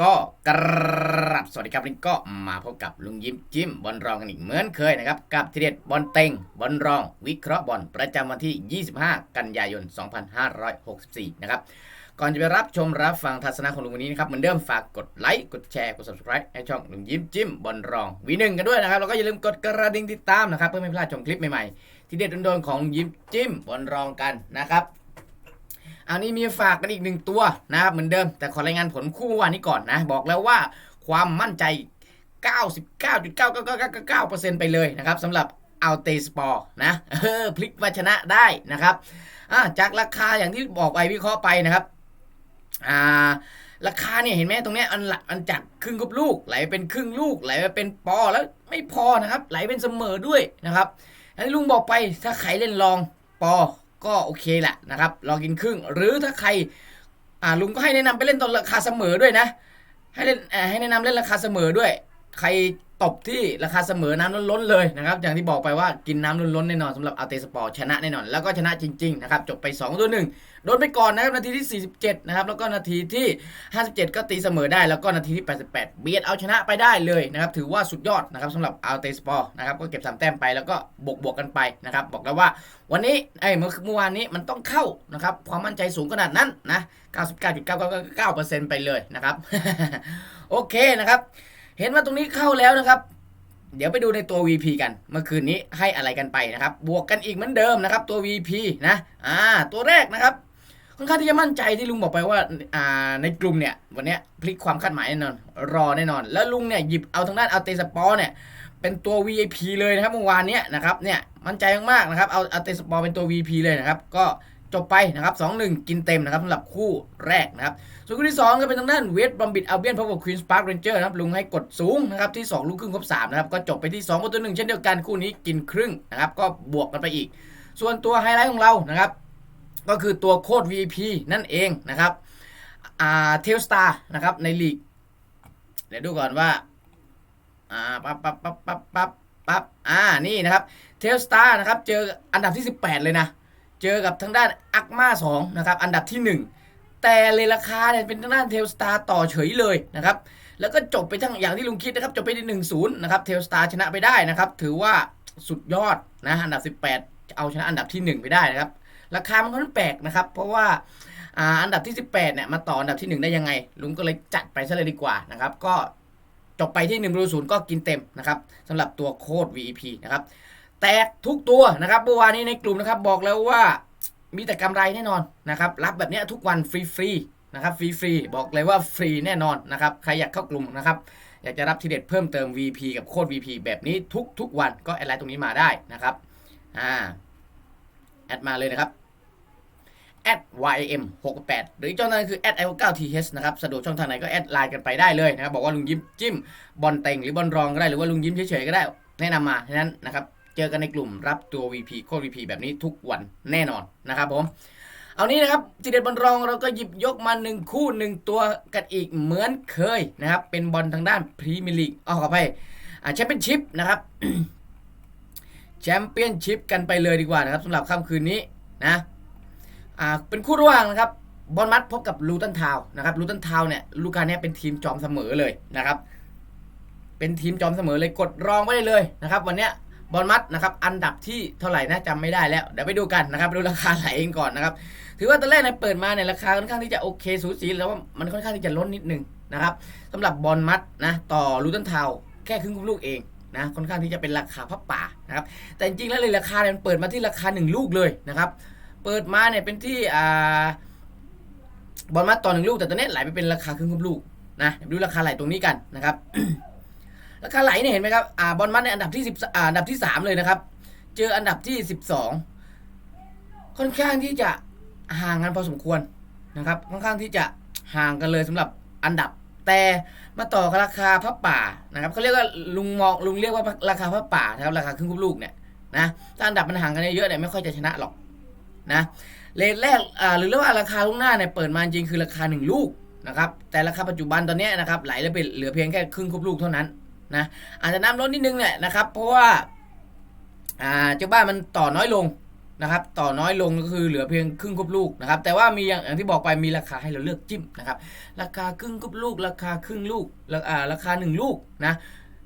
ก็กรับสวัสดีครับวันนี้ก็มาพบกับลุงยิ้มจิ้มบอลรองกันอีกเหมือนเคยนะครับ กับทีเด็ดบอลเต็งบอลรอง วิเคราะห์บอลประจำวันที่ 25 กันยายน 2564 นะครับ ก่อนจะไปรับชมรับฟังทัศนะของลุงวันนี้นะครับเหมือนเดิมฝากกดไลค์กดแชร์กด subscribe ให้ช่องลุงยิ้มจิ้มบอลรองวีหนึ่งกันด้วยนะครับแล้วก็อย่าลืมกดกระดิ่งติดตามนะครับเพื่อไม่พลาดชมคลิปใหม่ๆที่เด็ดโดนๆของลุงยิ้มจิ้มบอลรองกันนะครับ อันนี้มีฝากกันอีกหนึ่งตัวนะครับเหมือนเดิม แต่ขอรายงานผลคู่วานนี้ก่อนนะ บอกแล้วว่าความมั่นใจ 99.99999%ไปเลยนะครับสำหรับเอัลเตสปอร์นะเออพลิกมาชนะได้นะครับอ่าจากราคาอย่างที่บอกไปวิเคราะห์ไปนะครับอ่าราคาเนี่ยเห็นไหมตรงเนี้ยอันหลักอันจากครึ่งกับลูกไหลเป็นครึ่งลูกไหลไปเป็นปอแล้วไม่พอนะครับ ไหลเป็นเสมอด้วยนะครับอันนี้ลุงบอกไปถ้าใครเล่นลองปอ ก็โอเคแหละนะครับลองกินครึ่ง หรือถ้าใครอ่าลุงก็ให้แนะนำไปเล่นตอนราคาเสมอด้วยนะ ให้เล่นอ่าให้แนะนำเล่นราคาเสมอด้วย ใคร ตบที่ราคาเสมอน้ำล้นๆเลยนะครับอย่างที่บอกไปว่ากินน้ำล้นๆแน่นอนสำหรับอัลเตสปอร์ชนะแน่นอน แล้วก็ชนะจริงๆนะครับจบไป2ตัวหนึ่งโดนไปก่อนนะครับนาทีที่ 47 นะครับแล้วก็นาทีที่ 57 ก็ตีเสมอได้แล้วก็นาทีที่ 88 เบียดเอาชนะไปได้เลยนะครับถือว่าสุดยอดนะครับสำหรับอัลเตสปอร์นะครับก็เก็บสามแต้มไปแล้วก็บวกบวกๆกันไปนะครับบอกแล้วว่าวันนี้ไอ้เมื่อเมื่อวานนี้มันต้องเข้านะครับความมั่นใจสูงขนาดนั้นนะ 99.999%ไปเลยนะครับโอเคนะครับ เห็นว่าตรงนี้เข้าแล้วนะครับ เดี๋ยวไปดูในตัว VP กัน เมื่อคืนนี้ให้อะไรกันไปนะครับ บวกกันอีกเหมือนเดิมนะครับ ตัว VP นะอ่าตัวแรกนะครับค่อนข้างที่จะมั่นใจที่ลุงบอกไปว่าอ่าในกลุ่มเนี่ยวันนี้พลิกความคาดหมายแน่นอน รอแน่นอน แล้วลุงเนี่ยหยิบเอาทางด้านเอาเตสปอร์เนี่ยเป็นตัว VIP เลยนะครับเมื่อวานเนี้ยนะครับเนี่ยมั่นใจมากๆนะครับเอาเอาเตสปอร์เป็นตัว VP เลยนะครับก็ จบไปนะครับ2-1 กินเต็มนะครับสำหรับคู่แรกนะครับ ส่วนคู่ที่2ก็เป็นทางด้านเวสต์บอมบิดอัลเบียนพบกับควีนส์พาร์คเรนเจอร์นะครับลุงให้กดสูงนะครับที่ 2 ลูกครึ่งครบ3นะครับก็จบไปที่2ประตูหนึ่งเช่นเดียวกันคู่นี้กินครึ่งนะครับก็บวกกันไปอีก ส่วนตัวไฮไลท์ของเรานะครับก็คือตัวโค้ด VP นั่นเองนะครับอ่าเทลสตาร์นะครับในลีกเดี๋ยวดูก่อนว่าอ่าปั๊บปั๊บปั๊บปั๊บปั๊บปั๊บอ่านี่นะครับเทลสตาร์นะครับเจออันดับที่ 18 เลยนะ เจอกับทางด้านอักมา2นะครับอันดับที่ 1 แต่เลยราคาเนี่ยเป็นทางด้านเทลสตาร์ต่อเฉยเลยนะครับแล้วก็จบไปทั้งอย่างที่ลุงคิดนะครับจบไปที่1 0นย์นะครับเทลสตาร์ชนะไปได้นะครับถือว่าสุดยอดนะอันดับ 18 เอาชนะอันดับที่ 1 ไปได้นะครับราคามันค่อนแปลกนะครับ เพราะว่าอันดับที่ 18เนี่ยมาต่ออันดับที่ 1 ได้ยังไง ลุงก็เลยจัดไปซะเลยดีกว่านะครับก็จบไปที่1ประตูศูนย์ก็กินเต็มนะครับสำหรับตัวโค้ด VEP นะครับ แตกทุกตัวนะครับเมื่อวานนี้ในกลุ่มนะครับบอกแล้วว่ามีแต่กำไรแน่นอนนะครับรับแบบนี้ทุกวันฟรีๆนะครับฟรีๆบอกเลยว่าฟรีแน่นอนนะครับใครอยากเข้ากลุ่มนะครับอยากจะรับทีเด็ดเพิ่มเติม VP กับโค้ด VP แบบนี้ทุกทุกวันก็แอดไลน์ตรงนี้มาได้นะครับอ่าแอดมาเลยนะครับ ym 68หรือช่องทางคือ i 9 th นะครับสะดวกช่องทางไหนก็แอดไลน์กันไปได้เลยนะครับบอกว่าลุงยิ้มจิ้มบอลเต็งหรือบอลรองก็ได้หรือว่าลุงยิ้มเฉยๆก็ได้แนะนำมาฉะนั้นนะครับ เจอกันในกลุ่มรับตัว VP โค้ด VP แบบนี้ทุกวันแน่นอนนะครับผม เอานี้นะครับทีเด็ดบอลรองเราก็หยิบยกมาหนึ่งคู่หนึ่งตัวกันอีกเหมือนเคยนะครับ เป็นบอลทางด้านพรีเมียร์ลีกเอาขอไปอ่าแชมเปี้ยนชิพนะครับแชมเปี้ยนชิพกันไปเลยดีกว่านะครับสำหรับค่ำคืนนี้นะอ่าเป็นคู่ระหว่างนะครับบอลมัดพบกับลูตันทาวนะครับลูตันทาวเนี่ยลูการนี้เป็นทีมจอมเสมอเลยนะครับ เป็นทีมจอมเสมอเลยกดรองไว้เลยนะครับ วันเนี้ย บอลมัดนะครับอันดับที่เท่าไหร่นะจำไม่ได้แล้วเดี๋ยวไปดูกันนะครับไปดูราคาไหลเองก่อนนะครับถือว่าตอนแรกเนี่ยเปิดมาเนี่ยราคาค่อนข้างที่จะโอเคสูสีแล้วว่ามันค่อนข้างที่จะล้นนิดนึงนะครับสำหรับบอลมัดนะต่อลูตันทาวแค่ครึ่งลูกเองนะค่อนข้างที่จะเป็นราคาพับป่านะครับแต่จริงๆแล้วเลยราคาเนี่ยมันเปิดมาที่ราคาหนึ่งลูกเลยนะครับเปิดมาเนี่ยเป็นที่อ่าบอลมัดต่อหนึ่งลูกแต่ตอนนี้ไหลไปเป็นราคาครึ่งลูกนะดูราคาไหลตรงนี้กันนะครับ ราคาไหลเนี่ยเห็นไหมครับอ่าบอลมัดในอันดับที่สิบอ่าอันดับที่สามเลยนะครับ เจออันดับที่สิบสองค่อนข้างที่จะห่างกันพอสมควรนะครับ ค่อนข้างที่จะห่างกันเลยสำหรับอันดับ แต่มาต่อกับราคาพระป่านะครับเขาเรียกว่าลุงมองลุงเรียกว่าราคาพระป่านะครับราคาครึ่งลูกเนี่ยนะถ้าอันดับมันห่างกันเยอะเนี่ยไม่ค่อยจะชนะหรอกนะเลทแรกอ่าหรือเรียกว่าราคาลูกหน้าเนี่ยเปิดมาจริงคือราคาหนึ่งลูกนะครับแต่ราคาปัจจุบันตอนนี้นะครับไหลแล้วเป็นเหลือเพียงแค่ครึ่งคูบลูกเท่านั้น นะอาจจะน้ำลดนิดนึงแหละนะครับ เพราะว่าอ่าเจ้าบ้านมันต่อน้อยลงนะครับต่อน้อยลงก็คือเหลือเพียงครึ่งครบลูกนะครับแต่ว่ามีอย่างที่บอกไปมีราคาให้เราเลือกจิ้มนะครับราคาครึ่งครบลูก ราคาครึ่งลูกราอ่าราคาหนึ่งลูกนะ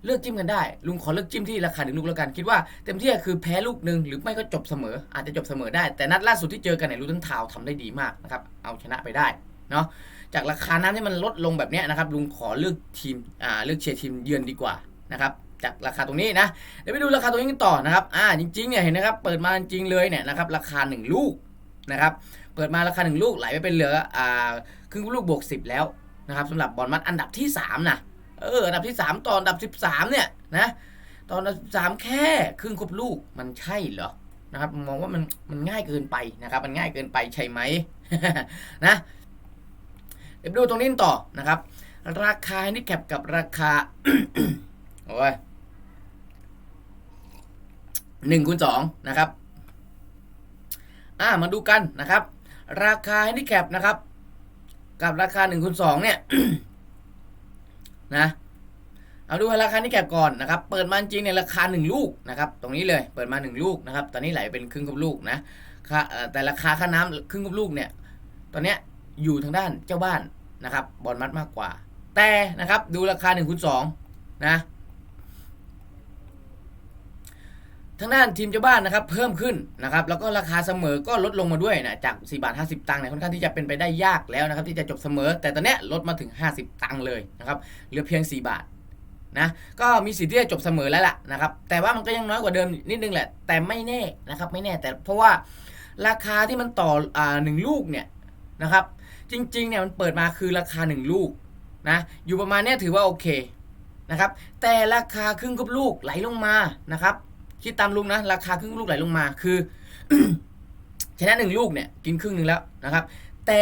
เลือกจิ้มกันได้ ลุงขอเลือกจิ้มที่ราคาหนึ่งลูกแล้วกันคิดว่าเต็มที่คือแพ้ลูกหนึ่งหรือไม่ก็จบเสมอ อาจจะจบเสมอได้แต่นัดล่าสุดที่เจอกันเนี่ยลูตันทาวทำได้ดีมากนะครับเอาชนะไปได้ เนาะจากราคาน้ำที่มันลดลงแบบนี้นะครับลุงขอเลือกทีมอ่าเลือกเชียร์ทีมเยือนดีกว่านะครับจากราคาตรงนี้นะเดี๋ยวไปดูราคาตรงนี้กันต่อนะครับอ่าจริงๆเนี่ยเห็นนะครับเปิดมาจริงๆเลยเนี่ยนะครับราคา 1 ลูกนะครับเปิดมาราคา 1 ลูกไหลไปเป็นเหลืออ่าครึ่งลูกบวก 10 แล้วนะครับสำหรับบอลมัดอันดับที่3นะเอออันดับที่ 3ต่ออันดับ 13เนี่ยนะตอนอันดับ13แค่ครึ่งครบลูกมันใช่เหรอนะครับมองว่ามันมันง่ายเกินไปนะครับมันง่ายเกินไปใช่ไหมนะ ดี๋ยวดูตรงนี้ต่อนะครับ ราคานิแคปกับราคาโอ้ยหนึ่งคูณสองนะครับ อ่ามาดูกันนะครับ ราคาแฮนดิแคปนะครับ กับราคาหนึ่งคูณสองเนี่ยนะเอาดูราคาแฮนดิแคปก่อนนะครับ เปิดมาจริงในยราคาหนึ่งลูกนะครับ ตรงนี้เลย เปิดมาหนึ่งลูกนะครับ ตอนนี้ไหลเป็นครึ่งกับลูกนะ แต่ราคาค่าน้ำครึ่งกับลูกเนี่ย ตอนเนี้ยอยู่ทางด้านเจ้าบ้าน นะครับบอลมัดมากกว่า แต่นะครับดูราคา1คูณ2นะทางด้านทีมเจ้าบ้านนะครับเพิ่มขึ้นนะครับแล้วก็ราคาเสมอก็ลดลงมาด้วยนะจาก4บาท50 ตังค์เนี่ยค่อนข้างที่จะเป็นไปได้ยากแล้วนะครับที่จะจบเสมอ แต่ตอนนี้ลดมาถึง 50 ตังค์เลยนะครับเหลือเพียง 4 บาทนะก็มีสิทธิ์ที่จะจบเสมอแล้วล่ะนะครับแต่ว่ามันก็ยังน้อยกว่าเดิมนิดนึงแหละ แต่ไม่แน่นะครับไม่แน่แต่เพราะว่าราคาที่มันต่ออ่าหนึ่งลูกเนี่ยนะครับ จริงๆเนี่ยมันเปิดมาคือราคา 1 ลูกนะอยู่ประมาณเนี้ยถือว่าโอเคนะครับแต่ราคาครึ่งกับลูกไหลลงมานะครับคิดตามลุงนะราคาครึ่งลูกไหลลงมาคือชนะหนึ่งลูกเนี่ยกินครึ่งหนึ่งแล้วนะครับ แต่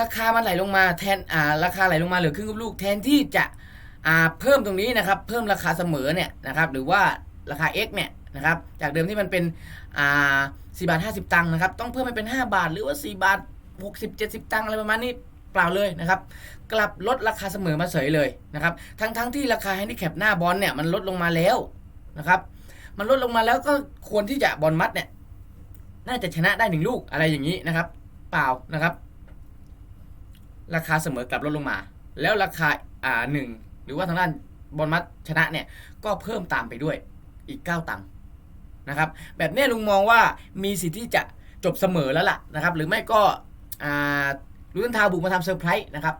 ราคามันไหลลงมาแทนอ่าราคาไหลลงมาเหลือครึ่งกับลูกแทนที่จะอ่าเพิ่มตรงนี้นะครับ เพิ่มราคาเสมอเนี่ยนะครับ หรือว่าราคา X เนี่ยนะครับ จากเดิมที่มันเป็นอ่า4บาท50ตังค์นะครับ ต้องเพิ่มให้เป็น5บาทหรือว่า4บาท 60 70 ตังค์อะไรประมาณนี้เปล่าเลยนะครับ กลับลดราคาเสมอมาเฉยเลยนะครับ ทั้งทั้งที่ราคาแฮนดิแคปหน้าบอลเนี่ยมันลดลงมาแล้วนะครับ มันลดลงมาแล้วก็ควรที่จะบอลมัดเนี่ย น่าจะชนะได้หนึ่งลูกอะไรอย่างนี้นะครับ เปล่านะครับ ราคาเสมอกลับลดลงมา แล้วราคาอ่าหนึ่งหรือว่าทางด้านบอลมัดชนะเนี่ย ก็เพิ่มตามไปด้วยอีก 9 ตังค์นะครับ แบบนี้ลุงมองว่ามีสิทธิ์ที่จะจบเสมอแล้วล่ะนะครับ หรือไม่ก็ ลูตันทาวบุกมาทำเซอร์ไพรส์นะครับ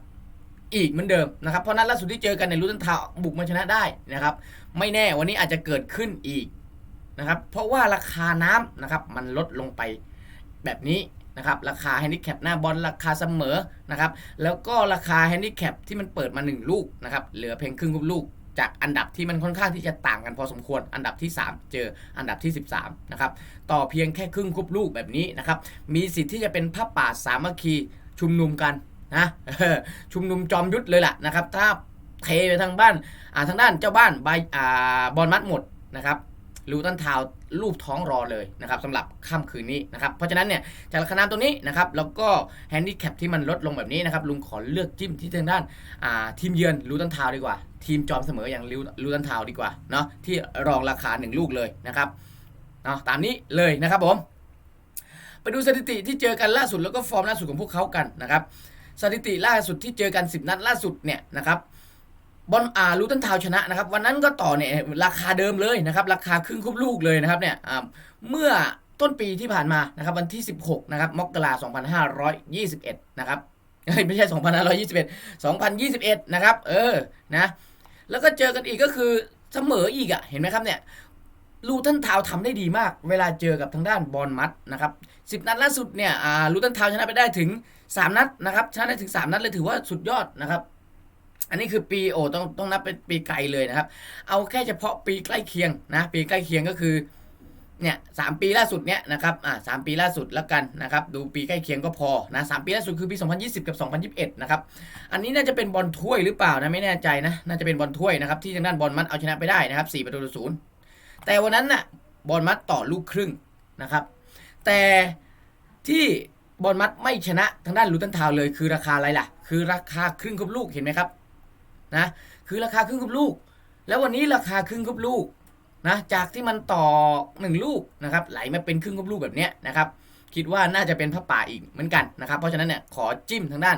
อีกเหมือนเดิมนะครับเพราะนัดล่าสุดที่เจอกันในลูตันทาวบุกมาชนะได้นะครับ ไม่แน่วันนี้อาจจะเกิดขึ้นอีกนะครับ เพราะว่าราคาน้ำนะครับ มันลดลงไปแบบนี้นะครับ ราคาแฮนดิแคปหน้าบอลราคาเสมอนะครับ แล้วก็ราคาแฮนดิแคปที่มันเปิดมา 1 ลูกนะครับ เหลือเพียงครึ่งลูก จากอันดับที่มันค่อนข้างที่จะต่างกันพอสมควร อันดับที่ 3 เจออันดับที่ 13นะครับต่อเพียงแค่ครึ่งคุบลูกแบบนี้นะครับมีสิทธิ์ที่จะเป็นพระป่าสามัคคีชุมนุมกันนะชุมนุมจอมยุทธเลยล่ะนะครับ ถ้าเทไปทางบ้านทางด้านเจ้าบ้านใบาบอลมัดหมดนะครับ ลูตันทาวรูปท้องรอเลยนะครับสำหรับค่ำคืนนี้นะครับ เพราะฉะนั้นเนี่ยจากราคาน้ำตัวนี้นะครับแล้วก็แฮนดิแคปที่มันลดลงแบบนี้นะครับลุงขอเลือกจิ้มที่ทางด้านาทีมเยือนลูตันทาวดีกว่า ทีมจอมเสมออย่างลูตันทาวดีกว่าเนาะที่รองราคา 1 ลูกเลยนะครับเนาะตามนี้เลยนะครับผมไปดูสถิติที่เจอกันล่าสุดแล้วก็ฟอร์มล่าสุดของพวกเขากันนะครับสถิติล่าสุดที่เจอกัน 10 นัดล่าสุดเนี่ยนะครับ บอลอาลูตันทาวชนะนะครับ วันนั้นก็ต่อเนี่ยราคาเดิมเลยนะครับ ราคาครึ่งคุบลูกเลยนะครับเนี่ยเมื่อต้นปีที่ผ่านมานะครับวันที่ 16 นะครับมกราคม2521 นะครับเอ้ยไม่ใช่ 2521 2021 นะครับ เออนะแล้วก็เจอกันอีกก็คือเสมออีกอะ่ะ เห็นไหมครับเนี่ยลูตันทาวทำได้ดีมาก เวลาเจอกับทางด้านบอลมัดนะครับสิบนัดล่าสุดเนี่ยลูตันทาวชนะไปได้ถึง 3 นัดนะครับชนะได้ถึง 3 นัดเลยถือว่าสุดยอดนะครับ อันนี้คือปีโอต้องต้องนับเป็นปีไกลเลยนะครับ เอาแค่เฉพาะปีใกล้เคียงนะปีใกล้เคียงก็คือเนี่ยสามปีล่าสุดเนี่ยนะครับอ่าสามปีล่าสุดแล้วกันนะครับดูปีใกล้เคียงก็พอนะสามปีล่าสุดคือปี 2020 กับ 2021 นะครับอันนี้น่าจะเป็นบอลถ้วยหรือเปล่านะไม่แน่ใจนะน่าจะเป็นบอลถ้วยนะครับที่ทางด้านบอลมัดเอาชนะไปได้นะครับ4ประตูต่อศูนย์แต่วันนั้นน่ะบอลมัดต่อลูกครึ่งนะครับแต่ที่บอลมัดไม่ชนะทางด้านลูตันทาวเลยคือราคาอะไรล่ะ คือราคาครึ่งครบลูกเห็นไหมครับ นะคือราคาครึ่งครบลูก แล้ววันนี้ราคาครึ่งครบลูกนะจากที่มันต่อหนึ่งลูกนะครับไหลมาเป็นครึ่งกับลูกแบบนี้นะครับคิดว่าน่าจะเป็นพระป่าอีกเหมือนกันนะครับเพราะฉะนั้นเนี่ยขอจิ้มทางด้าน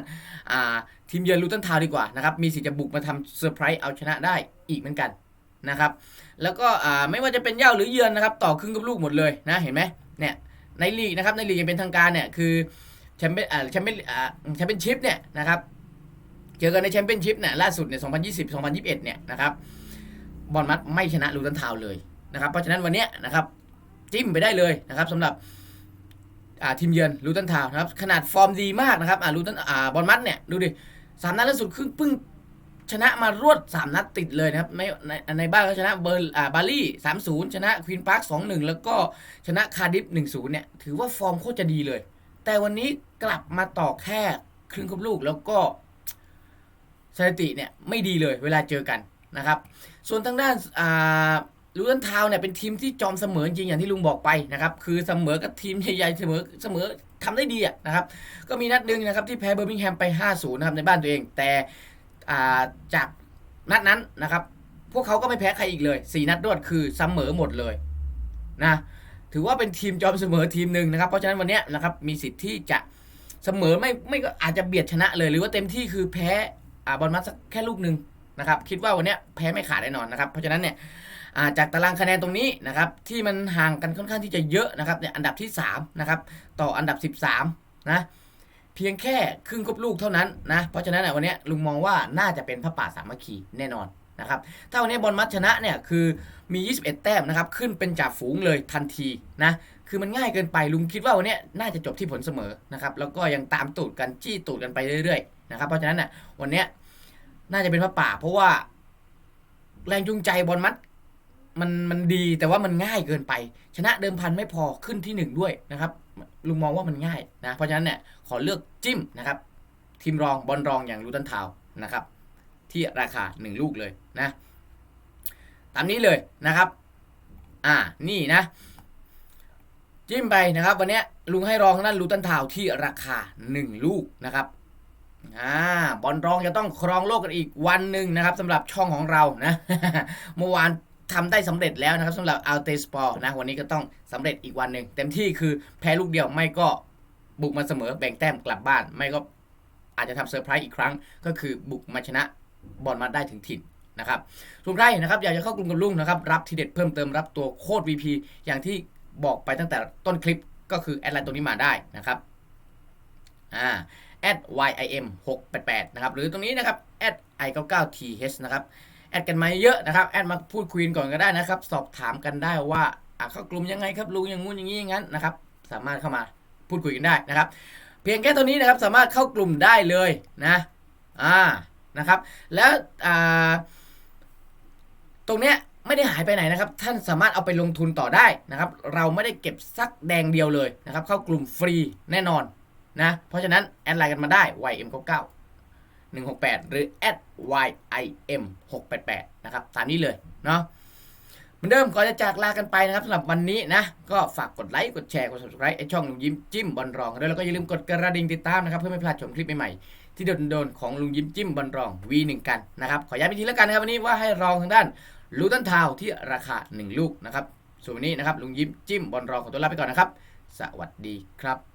าทีมเยือนลูตันทาวดีกว่านะครับมีสิทธิ์จะบุกมาทำเซอร์ไพรส์เอาชนะได้อีกเหมือนกันนะครับแล้วก็ไม่ว่าจะเป็นเย่าหรือเยือนนะครับต่อครึ่งกับลูกหมดเลยนะเห็นไหมเนี่ยในลีกนะครับในลีกยังเป็นทางการเนี่ยคือแชมเปี้ยนแชมเปี้ยนแชมเปี้ยนชิพเนี่ยนะครับ เจอกันในแชมเปี้ยนชิพเนี่ยล่าสุดเนี่ย2020 2021 เนี่ยนะครับบอลมัดไม่ชนะลูตันทาวเลยนะครับเพราะฉะนั้นวันเนี้ยนะครับจิ้มไปได้เลยนะครับสำหรับทีมเยือนลูตันทาวนะครับขนาดฟอร์มดีมากนะครับอ่าลูตันอ่าบอลมัดเนี่ยดูดิสามนัดล่าสุดครึ่งพิ่งชนะมารวด 3 นัดติดเลยนะครับในในในบ้านก็ชนะเบอร์อ่าบาลี่สามศูนย์ชนะควีนพาร์คสองหนึ่งแล้วก็ชนะคาร์ดิฟหนึ่งศูนย์เนี่ยถือว่าฟอร์มโคตรจะดีเลย แต่วันนี้กลับมาต่อแค่ครึ่งครบลูกแล้วก็ สถิติเนี่ยไม่ดีเลยเวลาเจอกันนะครับ ส่วนทางด้านอ่าลูตันทาวเนี่ยเป็นทีมที่จอมเสมอจริงอย่างที่ลุงบอกไปนะครับคือเสมอกับทีมใหญ่ๆเสมอเสมอทำได้ดีนะครับ ก็มีนัดหนึ่งนะครับที่แพ้เบอร์มิงแฮมไป 5-0 นะครับในบ้านตัวเอง แต่อ่าจากนัดนั้นนะครับ พวกเขาก็ไม่แพ้ใครอีกเลย 4 นัดรวดคือเสมอหมดเลยนะถือว่าเป็นทีมจอมเสมอทีมหนึ่งนะครับ เพราะฉะนั้นวันนี้นะครับมีสิทธิ์ที่จะเสมอไม่ไม่ก็อาจจะเบียดชนะเลย หรือว่าเต็มที่คือแพ้ บอลมัดสักแค่ลูกหนึ่งนะครับคิดว่าวันนี้แพ้ไม่ขาดแน่นอนนะครับเพราะฉะนั้นเนี่ยาจากตารางคะแนนตรงนี้นะครับที่มันห่างกันค่อนข้างที่จะเยอะนะครับเนี่ยอันดับที่3นะครับต่ออันดับ 13นะเพียงแค่ครึ่งครบลูกเท่านั้นนะเพราะฉะนั้นอะวันนี้ลุงมองว่าน่าจะเป็นพระป่าสามัคคีแน่นอน นะครับถ้าวันนี้บอลมัดชนะเนี่ยคือมี 21 แต้มนะครับขึ้นเป็นจ่าฝูงเลยทันทีนะคือมันง่ายเกินไปลุงคิดว่าวันนี้น่าจะจบที่ผลเสมอนะครับแล้วก็ยังตามตูดกันจี้ตูดกันไปเรื่อยๆนะครับเพราะฉะนั้นน่ะวันนี้น่าจะเป็นพระป่า เพราะว่า แรงจูงใจบอลมัดมันมันดีแต่ว่ามันง่ายเกินไป ชนะเดิมพันไม่พอขึ้นที่หนึ่งด้วยนะครับลุงมองว่ามันง่ายนะเพราะฉะนั้นเนี่ยขอเลือกจิ้มนะครับทีมรองบอลรองอย่างลูตันทาวนะครับ ที่ราคา 1 ลูกเลยนะ ตามนี้เลยนะครับ อ่า นี่นะ จิ้มไปนะครับ วันนี้ลุงให้รองทางด้านลูตันทาวที่ราคา 1 ลูกนะครับอ่าบอลรองจะต้องครองโลกกันอีกวันหนึ่งนะครับสำหรับช่องของเรานะ เมื่อวานทำได้สำเร็จแล้วนะครับสำหรับอัลเตสปอร์นะวันนี้ก็ต้องสำเร็จอีกวันหนึ่งเต็มที่คือแพ้ลูกเดียวไม่ก็บุกมาเสมอแบ่งแต้มกลับบ้าน ไม่ก็อาจจะทำเซอร์ไพรส์อีกครั้ง ก็คือบุกมาชนะ บอลมาได้ถึงถิ่นนะครับส่วนใครนะครับอยากจะเข้ากลุ่มกับลุงนะครับรับทีเด็ดเพิ่มเติมรับตัวโค้ด VP อย่างที่บอกไปตั้งแต่ต้นคลิปก็คือแอดไลน์ตัวนี้มาได้นะครับอ่า at ym 6 8 8นะครับหรือตรงนี้นะครับ at i 9 9 th นะครับแอดกันมาเยอะนะครับแอดมาพูดคุยกันก่อนก็ได้นะครับ สอบถามกันได้ว่าอะเข้ากลุ่มยังไงครับลุงอย่างงู้นอย่างนี้อย่างนั้นนะครับ สามารถเข้ามาพูดคุยกันได้นะครับ เพียงแค่ตัวนี้นะครับสามารถเข้ากลุ่มได้เลยนะอ่า นะครับ แล้วตรงเนี้ยไม่ได้หายไปไหนนะครับ ท่านสามารถเอาไปลงทุนต่อได้นะครับ เราไม่ได้เก็บสักแดงเดียวเลยนะครับ เข้ากลุ่มฟรีแน่นอนนะ เพราะฉะนั้นแอดไลน์กันมาได้ ym99 168 หรือ @ym 688 นะครับตามนี้เลยเนาะเหมือนเดิมก่อนจะจากลากันไปนะครับสำหรับวันนี้นะ ก็ฝากกดไลค์ กดแชร์ กด subscribe ไอช่องลุงยิ้มจิ้มบอลรองด้วยแล้วก็อย่าลืมกดกระดิ่งติดตามนะครับ เพื่อไม่พลาดชมคลิปใหม่ๆ ที่โดนๆของลุงยิ้มจิ้มบอลรอง V1 กันนะครับขอย้ำอีกทีแล้วกันนะครับวันนี้ว่าให้รองทางด้านลูตันทาวที่ราคา 1 ลูกนะครับส่วนนนี้นะครับลุงยิ้มจิ้มบอลรองขอตัวลาไปก่อนนะครับ สวัสดีครับ